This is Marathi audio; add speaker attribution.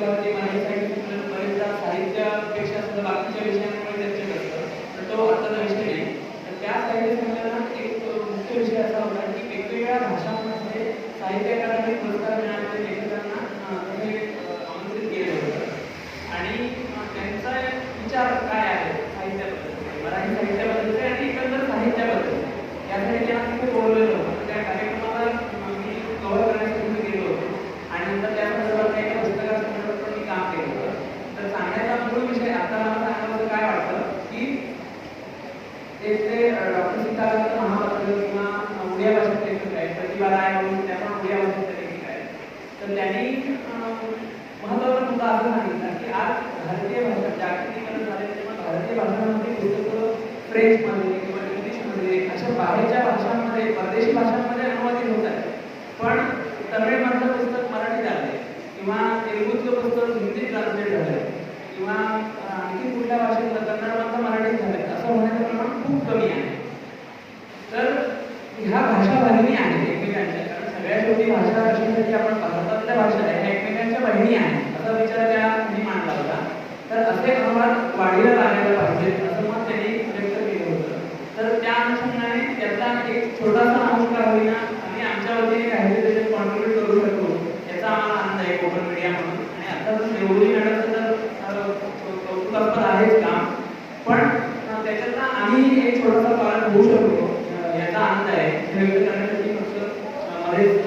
Speaker 1: बरेचदा साहित्यापेक्षा सुद्धा बाकीच्या विषयांमुळे तर तो विषय नाही. तर त्या साहित्य संमेलनात एक मुख्य विषय असा होता की वेगवेगळ्या भाषांमध्ये साहित्यकारांनी पुरस्कार मिळालेल्या लेखकांना आमंत्रित केलं होतं. आणि त्यांचा विचार काय आहे साहित्याबद्दल? मराठी साहित्याबद्दलचे आणि एकंदर साहित्याबद्दल यासाठी त्यांना तिथे बोलवलेलं होतं त्या कार्यक्रमाला अ, मी कव्हर करण्यासाठी मी गेलो होतो आणि नंतर त्या संदर्भात एका पुस्तकासंदर्भात पण मी काम केलं होतं तर सांगण्याचा मूळ विषय आता मला सांगायचं काय वाटतं की ते डॉक्टर महापात्र किंवा उडिया भाषेत प्रतिभा राय म्हणून त्या पण भाषेत तर त्यांनी मुद्दा असं सांगितला की आज भारतीय भाषा जागतिकीकरण झाले तेव्हा भारतीय भाषांमध्ये पुस्तकं फ्रेंचमध्ये किंवा इंग्लिशमध्ये अशा बाहेरच्या भाषांमध्ये परदेशी भाषांमध्ये अनुवादित होत आहे पण तमिळमधलं पुस्तक मराठीत आलंय किंवा तेलुगूतलं पुस्तक हिंदीत ट्रान्सलेट झालंय किंवा ह्या भाषा बहिणी आहेत एकमेकांच्या कारण सगळ्यात मोठी भाषा भाषेसाठी आपण भारतातल्या भाषा आहे. ह्या एकमेकांच्या बहिणी आहेत असा विचार त्यांनी मांडला होता. तर असे अनुवाद वाढीला लागायला पाहिजेत असं मत त्यांनी व्यक्त केलं होतं. तर त्या अनुषंगाने त्याचा एक छोटासा अंश का होईना. आम्ही आमच्या वतीने काहीतरी त्याच्यात कॉन्ट्रीब्युट करू शकतो. याचा आम्हाला आनंद आहे कोकण मीडिया म्हणून. आणि आता तर देवळी मॅडमचं तर कौतुकास्पद आहेच काम. पण त्याच्यातला आम्ही एक छोटासा पालन होऊ शकतो हे व्यक्त करण्यासाठी फक्त अं, मध्येच